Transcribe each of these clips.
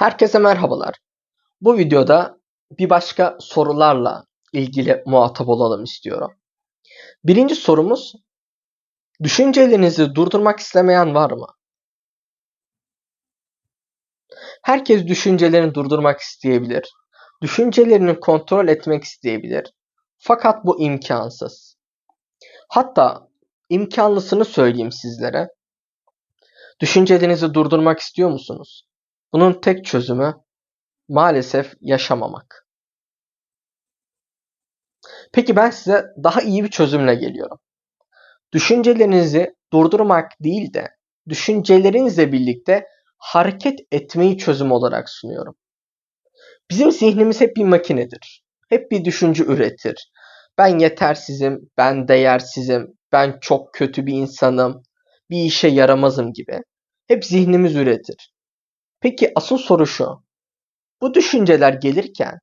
Herkese merhabalar. Bu videoda bir başka sorularla ilgili muhatap olalım istiyorum. Birinci sorumuz, düşüncelerinizi durdurmak istemeyen var mı? Herkes düşüncelerini durdurmak isteyebilir. Düşüncelerini kontrol etmek isteyebilir. Fakat bu imkansız. Hatta imkanlısını söyleyeyim sizlere. Düşüncelerinizi durdurmak istiyor musunuz? Bunun tek çözümü maalesef yaşamamak. Peki ben size daha iyi bir çözümle geliyorum. Düşüncelerinizi durdurmak değil de düşüncelerinizle birlikte hareket etmeyi çözüm olarak sunuyorum. Bizim zihnimiz hep bir makinedir. Hep bir düşünce üretir. Ben yetersizim, ben değersizim, ben çok kötü bir insanım, bir işe yaramazım gibi. Hep zihnimiz üretir. Peki asıl soru şu. Bu düşünceler gelirken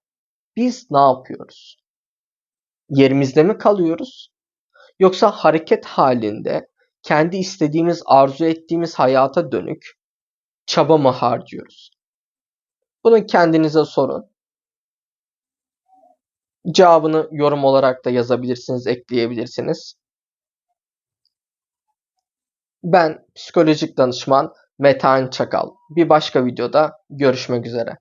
biz ne yapıyoruz? Yerimizde mi kalıyoruz? Yoksa hareket halinde kendi istediğimiz, arzu ettiğimiz hayata dönük çaba mı harcıyoruz? Bunu kendinize sorun. Cevabını yorum olarak da yazabilirsiniz, ekleyebilirsiniz. Ben psikolojik danışman Metehan Çakal. Bir başka videoda görüşmek üzere.